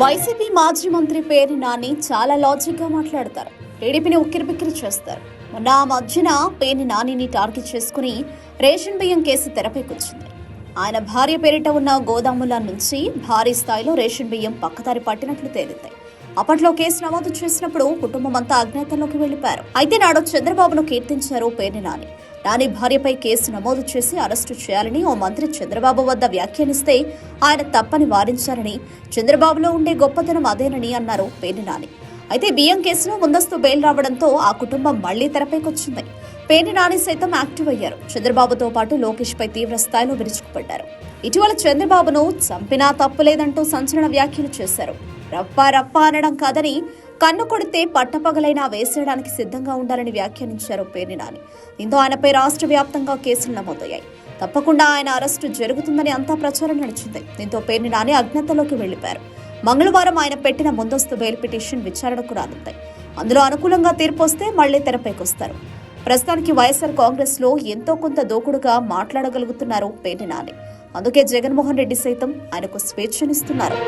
YCP మాజీ మంత్రి పేరు నాని చాలా లాజిక్గా మాట్లాడతారు. టీడీపీని ఉక్కిరిబిక్కిరి చేస్తారు. మొన్న ఆ మధ్యన పేని నానిని టార్గెట్ చేసుకుని రేషన్ బియ్యం కేసు తెరపైకొచ్చింది. ఆయన భార్య పేరిట ఉన్న గోదాముల నుంచి భారీ స్థాయిలో రేషన్ బియ్యం పక్కదారి పట్టినట్లు తేలింది. అప్పట్లో కేసు నమోదు చేసినప్పుడు కుటుంబం అంతా అజ్ఞాతంలోకి వెళ్ళిపారు అయితే నాడు చంద్రబాబును కీర్తించారు పేర్ని నాని. నాని భార్యపై కేసు నమోదు చేసి అరెస్టు చేయాలని ఓ మంత్రి చంద్రబాబు వద్ద వ్యాఖ్యానిస్తే ఆయన తప్పని వారించారని చంద్రబాబులో ఉండే గొప్పతనం అదేనని అన్నారు పేర్ని నాని అయితే బియ్యం కేసులో ముందస్తు బెయిల్ రావడంతో ఆ కుటుంబం మళ్ళీ తెరపైకొచ్చింది. పేర్ని నాని సైతం యాక్టివ్ అయ్యారు. చంద్రబాబుతో పాటు లోకేష్ పై తీవ్ర స్థాయిలో విరుచుకుపడ్డారు. ఇటీవల చంద్రబాబును చంపినా తప్పులేదంటూ సంచలన వ్యాఖ్యలు చేశారు. రప్ప రప్ప అనడం కాదని కన్ను కొడితే పట్టపగలైనా వేసేయడానికి సిద్ధంగా ఉండాలని వ్యాఖ్యానించారు పేర్ని నాని. దీంతో ఆయనపై రాష్ట్ర వ్యాప్తంగా కేసులు నమోదయ్యాయి. తప్పకుండా ఆయన అరెస్టు జరుగుతుందని అంతా ప్రచారం నడిచింది. దీంతో పేర్ని నాని అజ్ఞతలోకి వెళ్ళిపారు మంగళవారం ఆయన పెట్టిన ముందస్తు బెయిల్ పిటిషన్ విచారణకు రానుంది. అందులో అనుకూలంగా తీర్పు వస్తే మళ్ళీ తెరపైకొస్తారు. ప్రస్తుతానికి వైఎస్ఆర్ కాంగ్రెస్లో ఎంతో కొంత దూకుడుగా మాట్లాడగలుగుతున్నారు పేర్ని నాని. అందుకే జగన్మోహన్ రెడ్డి సైతం ఆయనకు స్వేచ్ఛనిస్తున్నారు.